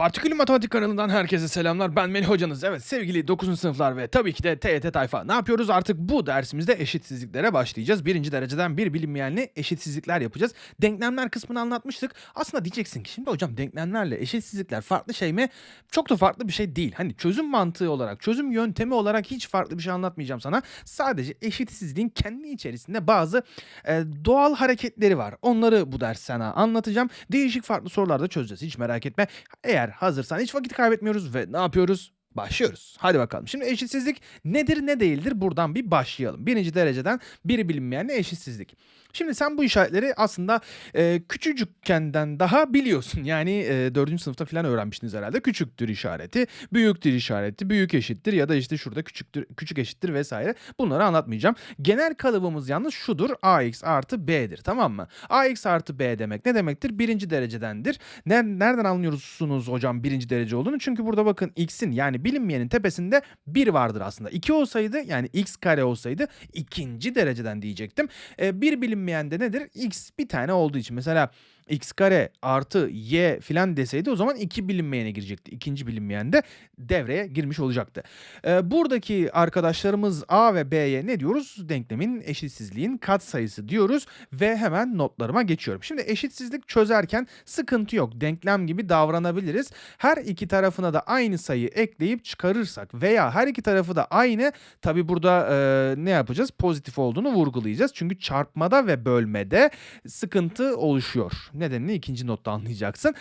Partikülü Matematik kanalından herkese selamlar. Ben Melih hocanız. Evet sevgili 9. sınıflar ve tabii ki de TYT tayfa. Ne yapıyoruz? Artık bu dersimizde eşitsizliklere başlayacağız. Birinci dereceden bir bilinmeyenli eşitsizlikler yapacağız. Denklemler kısmını anlatmıştık. Aslında diyeceksin ki şimdi hocam denklemlerle eşitsizlikler farklı şey mi? Çok da farklı bir şey değil. Hani çözüm mantığı olarak, çözüm yöntemi olarak hiç farklı bir şey anlatmayacağım sana. Sadece eşitsizliğin kendi içerisinde bazı e, doğal hareketleri var. Onları bu ders sana anlatacağım. Değişik farklı sorular da çözeceğiz. Hiç merak etme. Eğer hazırsan hiç vakit kaybetmiyoruz ve ne yapıyoruz? Başlıyoruz. Hadi bakalım. Şimdi eşitsizlik nedir ne değildir buradan bir başlayalım. Birinci dereceden biri bilinmeyenle eşitsizlik. Şimdi sen bu işaretleri aslında e, küçücükkenden daha biliyorsun. Yani e, 4. sınıfta falan öğrenmiştiniz herhalde. Küçüktür işareti, büyüktür işareti, büyük eşittir ya da işte şurada küçüktür, küçük eşittir vesaire. Bunları anlatmayacağım. Genel kalıbımız yalnız şudur. ax artı b'dir tamam mı? ax artı b demek ne demektir? Birinci derecedendir. Ne, nereden anlıyorsunuz hocam birinci derece olduğunu? Çünkü burada bakın x'in yani bilinmeyenin tepesinde 1 vardır aslında. 2 olsaydı yani x kare olsaydı ikinci dereceden diyecektim. E, bir bilinmeyen de nedir? x bir tane olduğu için. Mesela x kare artı y filan deseydi o zaman iki bilinmeyene girecekti. İkinci bilinmeyen de devreye girmiş olacaktı. Ee, buradaki arkadaşlarımız a ve b'ye ne diyoruz? Denklemin eşitsizliğin katsayısı diyoruz ve hemen notlarıma geçiyorum. Şimdi eşitsizlik çözerken sıkıntı yok. Denklem gibi davranabiliriz. Her iki tarafına da aynı sayı ekleyip çıkarırsak veya her iki tarafı da aynı tabi burada e, ne yapacağız? Pozitif olduğunu vurgulayacağız. Çünkü çarpmada ve bölmede sıkıntı oluşuyor. Nedenini ikinci notta anlayacaksın.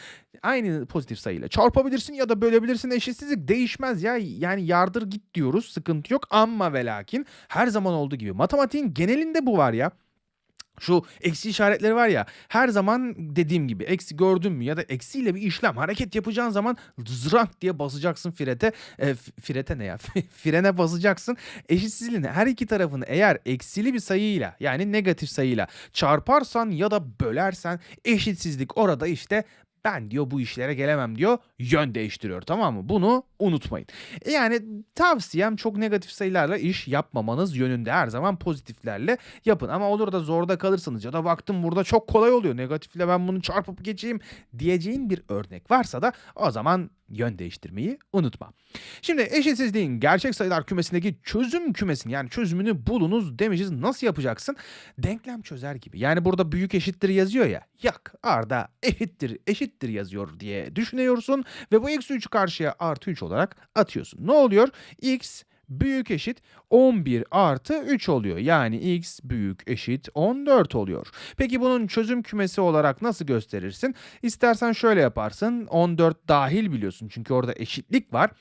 Aynı pozitif sayıyla çarpabilirsin ya da bölebilirsin. Eşitsizlik değişmez ya. Yani yardır git diyoruz. Sıkıntı yok ama ve lakin her zaman olduğu gibi matematiğin genelinde bu var ya. Şu eksi işaretleri var ya her zaman dediğim gibi eksi gördün mü ya da eksiyle bir işlem hareket yapacağın zaman zrank diye basacaksın firete. E, firete ne ya? Frene basacaksın. Eşitsizliğin her iki tarafını eğer eksili bir sayıyla yani negatif sayıyla çarparsan ya da bölersen eşitsizlik orada işte ben diyor bu işlere gelemem diyor yön değiştiriyor tamam mı? Bunu unutmayın. E Yani tavsiyem çok negatif sayılarla iş yapmamanız yönünde her zaman pozitiflerle yapın. Ama olur da zorda kalırsanız ya da baktım burada çok kolay oluyor negatifle ben bunu çarpıp geçeyim diyeceğin bir örnek varsa da o zaman yön değiştirmeyi unutma. Şimdi eşitsizliğin gerçek sayılar kümesindeki çözüm kümesini yani çözümünü bulunuz demişiz. Nasıl yapacaksın? Denklem çözer gibi. Yani burada büyük eşittir yazıyor ya. Yak Arda eşittir eşittir yazıyor diye düşünüyorsun ve bu eksi 3'ü karşıya artı 3 olarak atıyorsun. Ne oluyor? x büyük eşit 11 artı 3 oluyor. Yani x büyük eşit 14 oluyor. Peki bunun çözüm kümesi olarak nasıl gösterirsin? İstersen şöyle yaparsın. 14 dahil biliyorsun çünkü orada eşitlik var.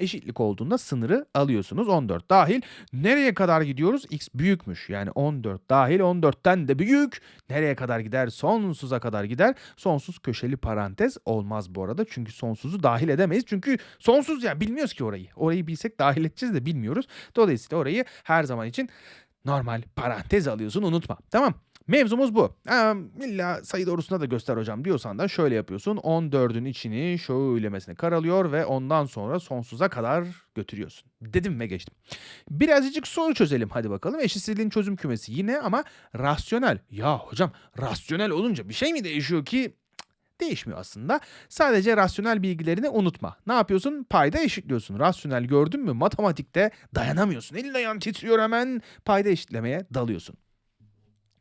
Eşitlik olduğunda sınırı alıyorsunuz. 14 dahil. Nereye kadar gidiyoruz? X büyükmüş. Yani 14 dahil 14'ten de büyük. Nereye kadar gider? Sonsuza kadar gider. Sonsuz köşeli parantez olmaz bu arada. Çünkü sonsuzu dahil edemeyiz. Çünkü sonsuz ya bilmiyoruz ki orayı. Orayı bilsek dahil edeceğiz de bilmiyoruz. Dolayısıyla orayı her zaman için normal parantez alıyorsun unutma. Tamam. Mevzumuz bu. Ee, illa sayı doğrusuna da göster hocam diyorsan da şöyle yapıyorsun. 14'ün içini şöylemesine karalıyor ve ondan sonra sonsuza kadar götürüyorsun. Dedim ve geçtim. Birazcık soru çözelim hadi bakalım. Eşitsizliğin çözüm kümesi yine ama rasyonel. Ya hocam rasyonel olunca bir şey mi değişiyor ki? Değişmiyor aslında. Sadece rasyonel bilgilerini unutma. Ne yapıyorsun? Payda eşitliyorsun. Rasyonel gördün mü matematikte dayanamıyorsun. Elin ayağın titriyor hemen payda eşitlemeye dalıyorsun.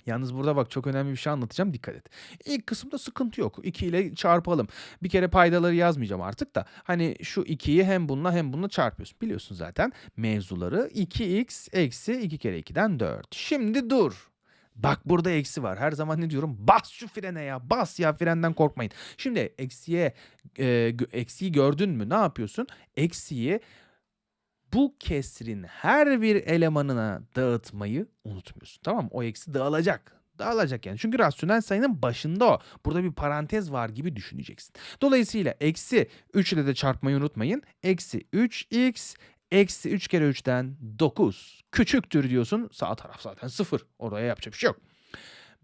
Yalnız burada bak çok önemli bir şey anlatacağım dikkat et. İlk kısımda sıkıntı yok. 2 ile çarpalım. Bir kere paydaları yazmayacağım artık da. Hani şu 2'yi hem bununla hem bununla çarpıyorsun. Biliyorsun zaten mevzuları 2x eksi 2 kere 2'den 4. Şimdi dur. Bak burada eksi var. Her zaman ne diyorum? Bas şu frene ya. Bas ya frenden korkmayın. Şimdi eksiye e, eksiyi gördün mü? Ne yapıyorsun? Eksiyi bu kesrin her bir elemanına dağıtmayı unutmuyorsun. Tamam mı? O eksi dağılacak. Dağılacak yani. Çünkü rasyonel sayının başında o. Burada bir parantez var gibi düşüneceksin. Dolayısıyla eksi 3 ile de çarpmayı unutmayın. Eksi 3x eksi 3 kere 3'ten 9 küçüktür diyorsun. Sağ taraf zaten 0. Oraya yapacak bir şey yok.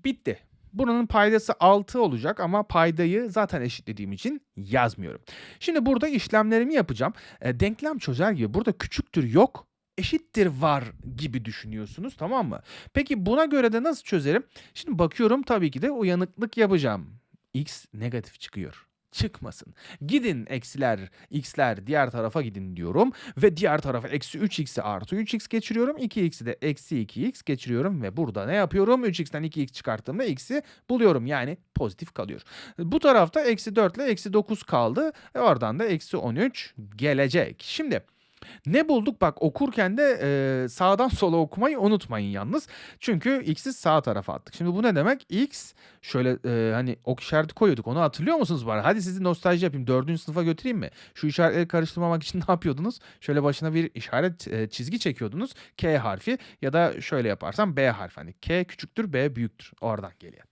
Bitti. Buranın paydası 6 olacak ama paydayı zaten eşitlediğim için yazmıyorum. Şimdi burada işlemlerimi yapacağım. E, denklem çözer gibi burada küçüktür yok, eşittir var gibi düşünüyorsunuz tamam mı? Peki buna göre de nasıl çözerim? Şimdi bakıyorum tabii ki de uyanıklık yapacağım. X negatif çıkıyor. Çıkmasın. Gidin eksiler, x'ler diğer tarafa gidin diyorum. Ve diğer tarafa eksi 3x'i artı 3x geçiriyorum. 2x'i de eksi 2x geçiriyorum. Ve burada ne yapıyorum? 3x'ten 2x çıkarttığımda x'i buluyorum. Yani pozitif kalıyor. Bu tarafta eksi 4 ile eksi 9 kaldı. E oradan da eksi 13 gelecek. Şimdi ne bulduk? Bak okurken de e, sağdan sola okumayı unutmayın yalnız. Çünkü x'i sağ tarafa attık. Şimdi bu ne demek? x şöyle e, hani ok işareti koyuyorduk. Onu hatırlıyor musunuz bari? Hadi sizi nostalji yapayım. Dördüncü sınıfa götüreyim mi? Şu işaretleri karıştırmamak için ne yapıyordunuz? Şöyle başına bir işaret e, çizgi çekiyordunuz. K harfi ya da şöyle yaparsam B harfi. Hani K küçüktür B büyüktür. Oradan geliyor.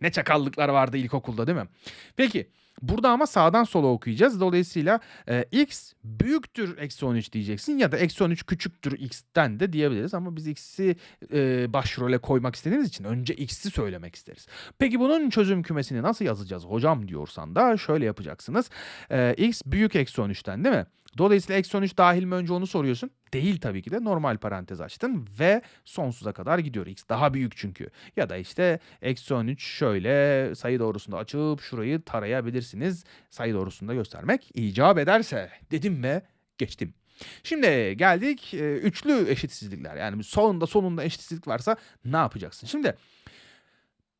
Ne çakallıklar vardı ilkokulda değil mi? Peki burada ama sağdan sola okuyacağız. Dolayısıyla e, x büyüktür eksi 13 diyeceksin ya da eksi 13 küçüktür x'ten de diyebiliriz. Ama biz x'i e, başrole koymak istediğimiz için önce x'i söylemek isteriz. Peki bunun çözüm kümesini nasıl yazacağız hocam diyorsan da şöyle yapacaksınız. E, x büyük eksi 13'ten değil mi? Dolayısıyla eksi 13 dahil mi önce onu soruyorsun. Değil tabii ki de normal parantez açtın ve sonsuza kadar gidiyor. X daha büyük çünkü. Ya da işte eksi 13 şöyle sayı doğrusunda açıp şurayı tarayabilirsiniz. Sayı doğrusunda göstermek icap ederse dedim ve geçtim. Şimdi geldik e, üçlü eşitsizlikler. Yani sonunda sonunda eşitsizlik varsa ne yapacaksın? Şimdi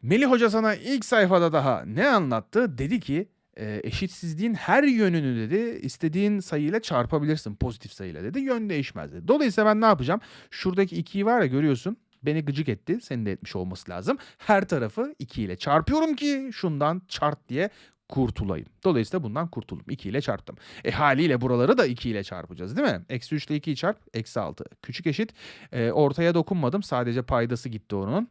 Melih Hoca sana ilk sayfada daha ne anlattı? Dedi ki e, eşitsizliğin her yönünü dedi istediğin sayıyla çarpabilirsin pozitif sayıyla dedi. Yön değişmez dedi. Dolayısıyla ben ne yapacağım? Şuradaki 2'yi var ya görüyorsun. Beni gıcık etti. Senin de etmiş olması lazım. Her tarafı 2 ile çarpıyorum ki şundan çarp diye kurtulayım. Dolayısıyla bundan kurtuldum. 2 ile çarptım. E haliyle buraları da 2 ile çarpacağız değil mi? Eksi 3 ile 2'yi çarp. Eksi 6. Küçük eşit. E, ortaya dokunmadım. Sadece paydası gitti onun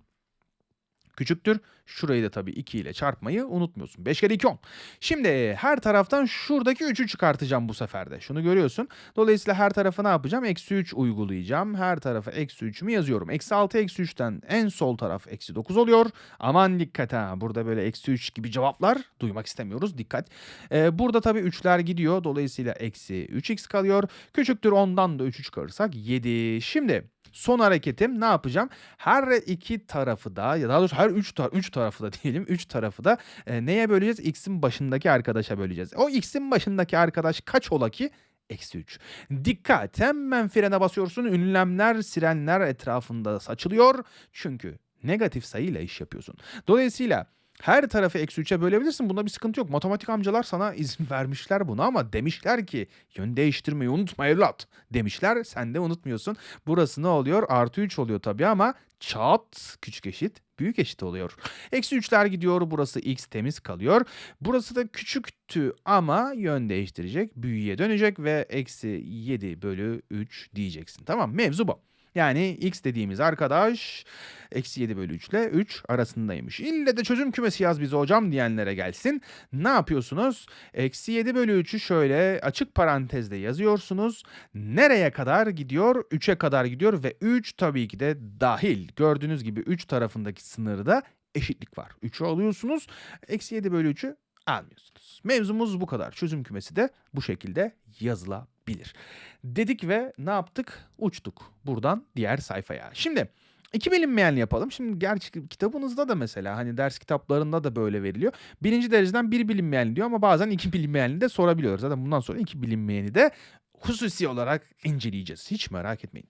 küçüktür. Şurayı da tabii 2 ile çarpmayı unutmuyorsun. 5 kere 2 10. Şimdi her taraftan şuradaki 3'ü çıkartacağım bu sefer de. Şunu görüyorsun. Dolayısıyla her tarafa ne yapacağım? Eksi 3 uygulayacağım. Her tarafa eksi 3'ümü yazıyorum. Eksi 6 eksi 3'ten en sol taraf eksi 9 oluyor. Aman dikkat ha. Burada böyle eksi 3 gibi cevaplar duymak istemiyoruz. Dikkat. Ee, burada tabii 3'ler gidiyor. Dolayısıyla eksi 3x kalıyor. Küçüktür ondan da 3'ü çıkarırsak 7. Şimdi Son hareketim ne yapacağım? Her iki tarafı da ya daha doğrusu her üç, tar üç tarafı da diyelim. Üç tarafı da e, neye böleceğiz? X'in başındaki arkadaşa böleceğiz. O X'in başındaki arkadaş kaç ola ki? Eksi 3. Dikkat hemen frene basıyorsun. Ünlemler, sirenler etrafında saçılıyor. Çünkü negatif sayıyla iş yapıyorsun. Dolayısıyla her tarafı eksi 3'e bölebilirsin. Bunda bir sıkıntı yok. Matematik amcalar sana izin vermişler bunu ama demişler ki yön değiştirmeyi unutma evlat. Demişler sen de unutmuyorsun. Burası ne oluyor? Artı 3 oluyor tabii ama çat küçük eşit büyük eşit oluyor. Eksi 3'ler gidiyor. Burası x temiz kalıyor. Burası da küçüktü ama yön değiştirecek. Büyüye dönecek ve eksi 7 bölü 3 diyeceksin. Tamam mevzu bu. Yani x dediğimiz arkadaş eksi 7 bölü 3 ile 3 arasındaymış. İlle de çözüm kümesi yaz bize hocam diyenlere gelsin. Ne yapıyorsunuz? Eksi 7 bölü 3'ü şöyle açık parantezde yazıyorsunuz. Nereye kadar gidiyor? 3'e kadar gidiyor ve 3 tabii ki de dahil. Gördüğünüz gibi 3 tarafındaki sınırda eşitlik var. 3'ü alıyorsunuz. Eksi 7 bölü 3'ü almıyorsunuz. Mevzumuz bu kadar. Çözüm kümesi de bu şekilde yazılabilir. Dedik ve ne yaptık? Uçtuk buradan diğer sayfaya. Şimdi iki bilinmeyenli yapalım. Şimdi gerçi kitabınızda da mesela hani ders kitaplarında da böyle veriliyor. Birinci dereceden bir bilinmeyenli diyor ama bazen iki bilinmeyenli de sorabiliyoruz. Zaten bundan sonra iki bilinmeyeni de hususi olarak inceleyeceğiz. Hiç merak etmeyin.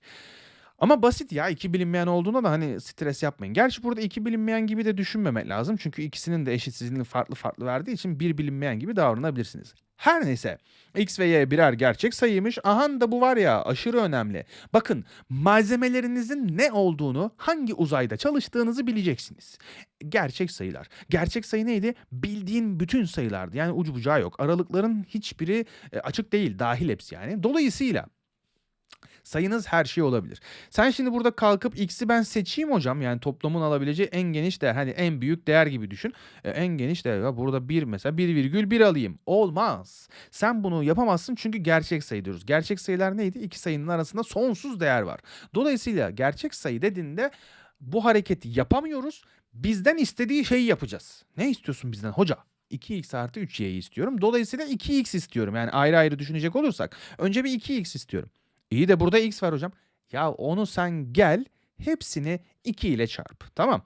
Ama basit ya iki bilinmeyen olduğunda da hani stres yapmayın. Gerçi burada iki bilinmeyen gibi de düşünmemek lazım. Çünkü ikisinin de eşitsizliğini farklı farklı verdiği için bir bilinmeyen gibi davranabilirsiniz. Her neyse x ve y birer gerçek sayıymış. Ahan da bu var ya aşırı önemli. Bakın malzemelerinizin ne olduğunu hangi uzayda çalıştığınızı bileceksiniz. Gerçek sayılar. Gerçek sayı neydi? Bildiğin bütün sayılardı. Yani ucu bucağı yok. Aralıkların hiçbiri e, açık değil. Dahil hepsi yani. Dolayısıyla Sayınız her şey olabilir. Sen şimdi burada kalkıp x'i ben seçeyim hocam. Yani toplamın alabileceği en geniş değer. Hani en büyük değer gibi düşün. E, en geniş değer. Ya burada 1 mesela 1,1 alayım. Olmaz. Sen bunu yapamazsın çünkü gerçek sayı diyoruz. Gerçek sayılar neydi? İki sayının arasında sonsuz değer var. Dolayısıyla gerçek sayı dediğinde bu hareketi yapamıyoruz. Bizden istediği şeyi yapacağız. Ne istiyorsun bizden hoca? 2x artı 3y'yi istiyorum. Dolayısıyla 2x istiyorum. Yani ayrı ayrı düşünecek olursak. Önce bir 2x istiyorum. İyi de burada x var hocam. Ya onu sen gel hepsini 2 ile çarp. Tamam.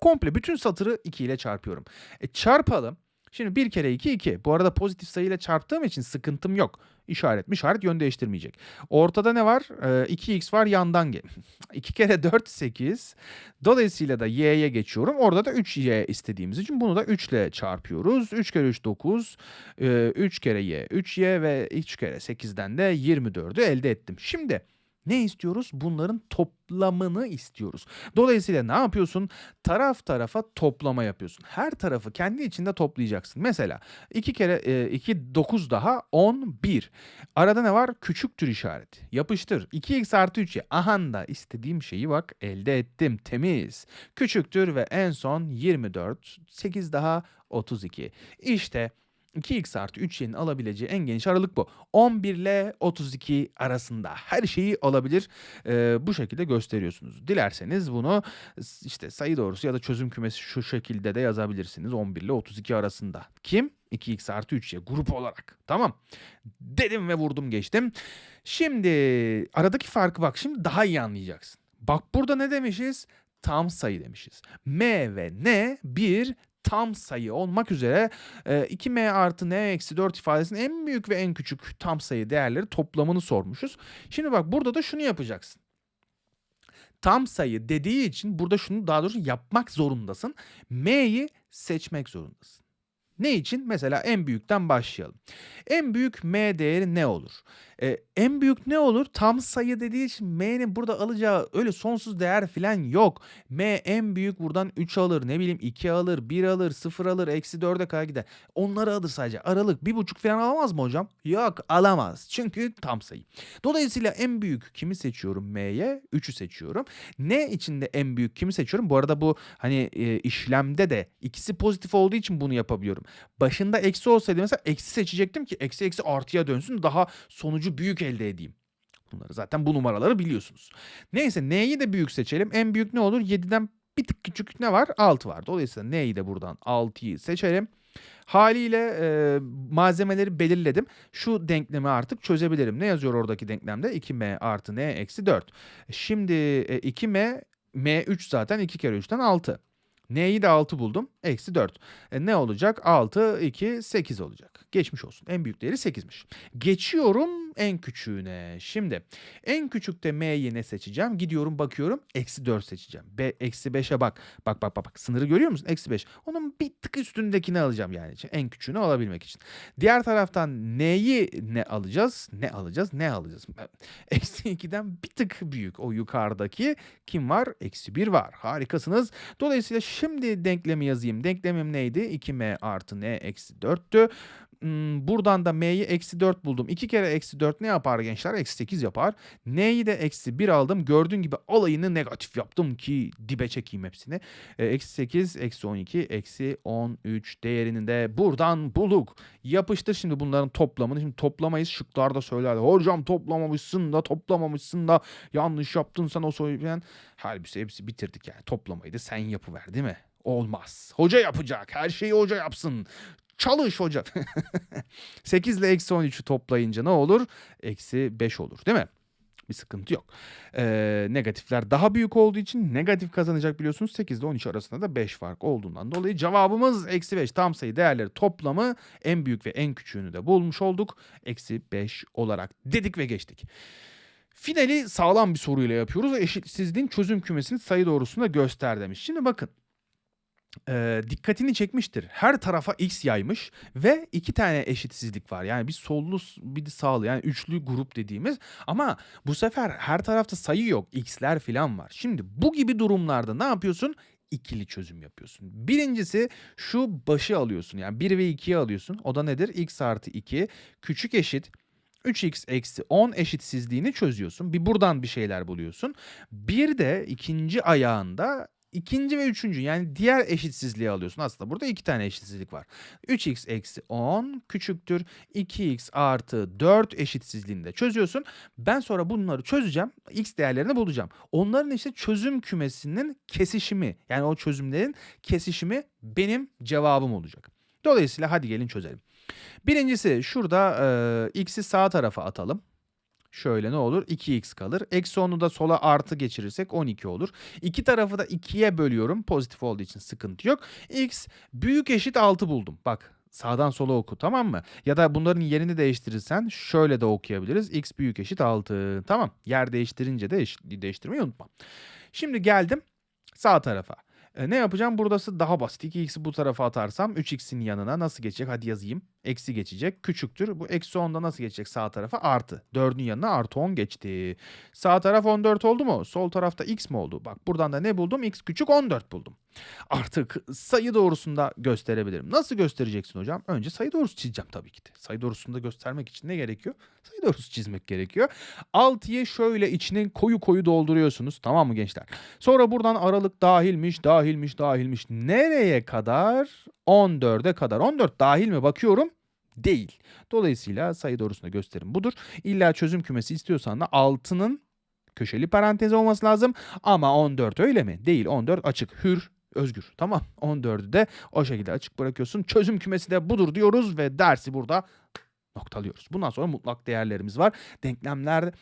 Komple bütün satırı 2 ile çarpıyorum. E çarpalım. Şimdi 1 kere 2 2. Bu arada pozitif sayıyla çarptığım için sıkıntım yok. İşaret mi işaret yön değiştirmeyecek. Ortada ne var? Ee, 2x var yandan gel. 2 kere 4 8. Dolayısıyla da y'ye geçiyorum. Orada da 3y istediğimiz için bunu da 3 ile çarpıyoruz. 3 kere 3 9. 3 kere y 3y ve 3 kere 8'den de 24'ü elde ettim. Şimdi ne istiyoruz? Bunların toplamını istiyoruz. Dolayısıyla ne yapıyorsun? Taraf tarafa toplama yapıyorsun. Her tarafı kendi içinde toplayacaksın. Mesela 2 kere 2 9 daha 11. Arada ne var? Küçüktür işareti. Yapıştır. 2x artı 3y. Aha da istediğim şeyi bak elde ettim. Temiz. Küçüktür ve en son 24. 8 daha 32. İşte 2x artı 3y'nin alabileceği en geniş aralık bu. 11 ile 32 arasında her şeyi alabilir. Ee, bu şekilde gösteriyorsunuz. Dilerseniz bunu işte sayı doğrusu ya da çözüm kümesi şu şekilde de yazabilirsiniz. 11 ile 32 arasında. Kim? 2x artı 3y grup olarak. Tamam. Dedim ve vurdum geçtim. Şimdi aradaki farkı bak şimdi daha iyi anlayacaksın. Bak burada ne demişiz? Tam sayı demişiz. M ve N bir tam sayı olmak üzere 2m artı n eksi 4 ifadesinin en büyük ve en küçük tam sayı değerleri toplamını sormuşuz. Şimdi bak burada da şunu yapacaksın. Tam sayı dediği için burada şunu daha doğrusu yapmak zorundasın. M'yi seçmek zorundasın. Ne için? Mesela en büyükten başlayalım. En büyük m değeri ne olur? Ee, en büyük ne olur? Tam sayı dediği için m'nin burada alacağı öyle sonsuz değer falan yok. m en büyük buradan 3 alır, ne bileyim 2 alır, 1 alır, 0 alır, eksi 4'e kadar gider. Onları alır sadece. Aralık 1,5 falan alamaz mı hocam? Yok alamaz. Çünkü tam sayı. Dolayısıyla en büyük kimi seçiyorum m'ye? 3'ü seçiyorum. Ne içinde en büyük kimi seçiyorum? Bu arada bu hani e, işlemde de ikisi pozitif olduğu için bunu yapabiliyorum. Başında eksi olsaydı mesela eksi seçecektim ki eksi eksi artıya dönsün daha sonucu büyük elde edeyim. Bunları zaten bu numaraları biliyorsunuz. Neyse n'yi de büyük seçelim. En büyük ne olur? 7'den bir tık küçük ne var? 6 var. Dolayısıyla n'yi de buradan 6'yı seçelim. Haliyle e, malzemeleri belirledim. Şu denklemi artık çözebilirim. Ne yazıyor oradaki denklemde? 2m artı n eksi 4. Şimdi e, 2m m3 zaten 2 kere 3'ten 6. N'yi de 6 buldum. Eksi 4. E, ne olacak? 6, 2, 8 olacak. Geçmiş olsun. En büyük değeri 8'miş. Geçiyorum en küçüğüne. Şimdi en küçükte M'yi ne seçeceğim? Gidiyorum bakıyorum. Eksi 4 seçeceğim. B, eksi 5'e bak. Bak bak bak. bak. Sınırı görüyor musun? Eksi 5. Onun bir tık üstündekini alacağım yani. En küçüğünü alabilmek için. Diğer taraftan N'yi ne alacağız? Ne alacağız? Ne alacağız? Eksi 2'den bir tık büyük. O yukarıdaki kim var? Eksi 1 var. Harikasınız. Dolayısıyla şimdi denklemi yazayım. Denklemim neydi? 2m artı n eksi 4'tü. Hmm, buradan da m'yi eksi 4 buldum. 2 kere eksi 4 ne yapar gençler? Eksi 8 yapar. N'yi de eksi 1 aldım. Gördüğün gibi alayını negatif yaptım ki dibe çekeyim hepsini. Eksi 8, eksi 12, eksi 13 değerini de buradan bulduk. Yapıştır şimdi bunların toplamını. Şimdi toplamayız şıklarda söylerdi. Hocam toplamamışsın da toplamamışsın da yanlış yaptın sen o söyleyen. Halbuki hepsi bitirdik yani. Toplamayı da sen yapıver değil mi? Olmaz. Hoca yapacak. Her şeyi hoca yapsın. Çalış hoca. 8 ile eksi 13'ü toplayınca ne olur? Eksi 5 olur değil mi? Bir sıkıntı yok. Ee, negatifler daha büyük olduğu için negatif kazanacak biliyorsunuz. 8 ile 13 arasında da 5 fark olduğundan dolayı cevabımız eksi 5 tam sayı değerleri toplamı en büyük ve en küçüğünü de bulmuş olduk. Eksi 5 olarak dedik ve geçtik. Finali sağlam bir soruyla yapıyoruz. Eşitsizliğin çözüm kümesini sayı doğrusunda göster demiş. Şimdi bakın e, dikkatini çekmiştir. Her tarafa x yaymış ve iki tane eşitsizlik var. Yani bir sollu bir de sağlı yani üçlü grup dediğimiz ama bu sefer her tarafta sayı yok. x'ler falan var. Şimdi bu gibi durumlarda ne yapıyorsun? ikili çözüm yapıyorsun. Birincisi şu başı alıyorsun. Yani 1 ve 2'yi alıyorsun. O da nedir? x artı 2 küçük eşit 3x eksi 10 eşitsizliğini çözüyorsun. Bir buradan bir şeyler buluyorsun. Bir de ikinci ayağında ikinci ve üçüncü yani diğer eşitsizliği alıyorsun. Aslında burada iki tane eşitsizlik var. 3x eksi 10 küçüktür 2x artı 4 eşitsizliğini de çözüyorsun. Ben sonra bunları çözeceğim. X değerlerini bulacağım. Onların işte çözüm kümesinin kesişimi yani o çözümlerin kesişimi benim cevabım olacak. Dolayısıyla hadi gelin çözelim. Birincisi şurada e, x'i sağ tarafa atalım. Şöyle ne olur? 2x kalır. Eksi 10'u da sola artı geçirirsek 12 olur. İki tarafı da 2'ye bölüyorum. Pozitif olduğu için sıkıntı yok. x büyük eşit 6 buldum. Bak sağdan sola oku tamam mı? Ya da bunların yerini değiştirirsen şöyle de okuyabiliriz. x büyük eşit 6. Tamam. Yer değiştirince de eşitliği değiştirmeyi unutma. Şimdi geldim sağ tarafa. E, ne yapacağım? Buradası daha basit. 2x'i bu tarafa atarsam 3x'in yanına nasıl geçecek? Hadi yazayım. Eksi geçecek. Küçüktür. Bu eksi 10'da nasıl geçecek sağ tarafa? Artı. 4'ün yanına artı 10 geçti. Sağ taraf 14 oldu mu? Sol tarafta x mi oldu? Bak buradan da ne buldum? x küçük 14 buldum. Artık sayı doğrusunda gösterebilirim. Nasıl göstereceksin hocam? Önce sayı doğrusu çizeceğim tabii ki de. Sayı doğrusunda göstermek için ne gerekiyor? Sayı doğrusu çizmek gerekiyor. 6'yı şöyle içine koyu koyu dolduruyorsunuz. Tamam mı gençler? Sonra buradan aralık dahilmiş, dahilmiş, dahilmiş. Nereye kadar? 14'e kadar. 14 dahil mi? Bakıyorum. Değil. Dolayısıyla sayı doğrusunda gösterim budur. İlla çözüm kümesi istiyorsan da 6'nın köşeli parantez olması lazım. Ama 14 öyle mi? Değil. 14 açık, hür, özgür. Tamam. 14'ü de o şekilde açık bırakıyorsun. Çözüm kümesi de budur diyoruz ve dersi burada noktalıyoruz. Bundan sonra mutlak değerlerimiz var. Denklemler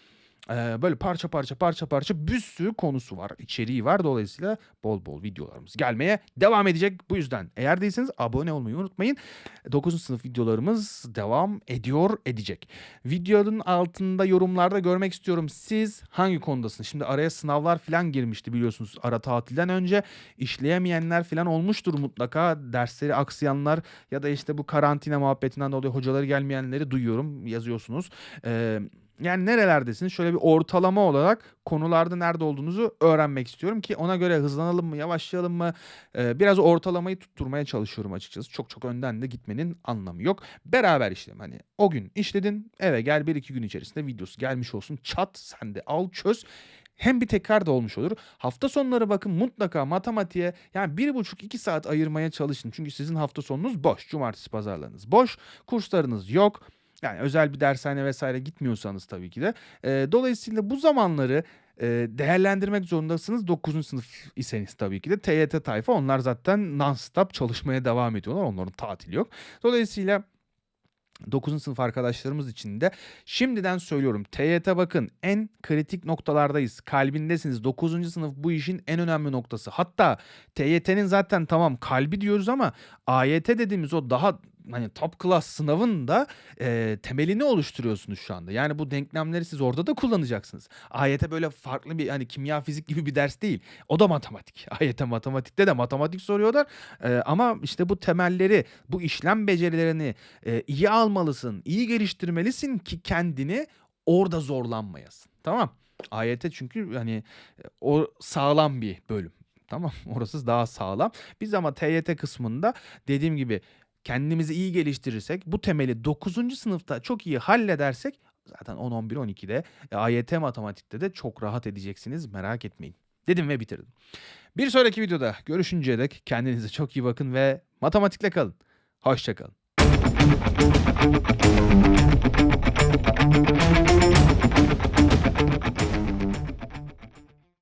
e, böyle parça parça parça parça bir sürü konusu var. içeriği var. Dolayısıyla bol bol videolarımız gelmeye devam edecek. Bu yüzden eğer değilseniz abone olmayı unutmayın. 9. sınıf videolarımız devam ediyor edecek. Videonun altında yorumlarda görmek istiyorum. Siz hangi konudasınız? Şimdi araya sınavlar falan girmişti biliyorsunuz ara tatilden önce. işleyemeyenler falan olmuştur mutlaka. Dersleri aksayanlar ya da işte bu karantina muhabbetinden dolayı hocaları gelmeyenleri duyuyorum. Yazıyorsunuz. Eee yani nerelerdesiniz? Şöyle bir ortalama olarak konularda nerede olduğunuzu öğrenmek istiyorum ki ona göre hızlanalım mı, yavaşlayalım mı? Ee, biraz ortalamayı tutturmaya çalışıyorum açıkçası. Çok çok önden de gitmenin anlamı yok. Beraber işleyelim. Hani o gün işledin, eve gel bir iki gün içerisinde videosu gelmiş olsun. Çat sen de al çöz. Hem bir tekrar da olmuş olur. Hafta sonları bakın mutlaka matematiğe yani bir buçuk iki saat ayırmaya çalışın. Çünkü sizin hafta sonunuz boş. Cumartesi pazarlarınız boş. Kurslarınız yok. Yani özel bir dershane vesaire gitmiyorsanız tabii ki de. E, dolayısıyla bu zamanları e, değerlendirmek zorundasınız. 9. sınıf iseniz tabii ki de. TYT tayfa onlar zaten non-stop çalışmaya devam ediyorlar. Onların tatili yok. Dolayısıyla 9. sınıf arkadaşlarımız için de şimdiden söylüyorum. TYT bakın en kritik noktalardayız. Kalbindesiniz. 9. sınıf bu işin en önemli noktası. Hatta TYT'nin zaten tamam kalbi diyoruz ama AYT dediğimiz o daha hani top class sınavın da e, temelini oluşturuyorsunuz şu anda. Yani bu denklemleri siz orada da kullanacaksınız. AYT böyle farklı bir hani kimya fizik gibi bir ders değil. O da matematik. AYT matematikte de matematik soruyorlar. E, ama işte bu temelleri, bu işlem becerilerini e, iyi almalısın, iyi geliştirmelisin ki kendini orada zorlanmayasın. Tamam. AYT çünkü hani o sağlam bir bölüm. Tamam orası daha sağlam. Biz ama TYT kısmında dediğim gibi kendimizi iyi geliştirirsek bu temeli 9. sınıfta çok iyi halledersek zaten 10 11 12'de AYT matematikte de çok rahat edeceksiniz merak etmeyin. Dedim ve bitirdim. Bir sonraki videoda görüşünceye dek kendinize çok iyi bakın ve matematikle kalın. Hoşçakalın. Thank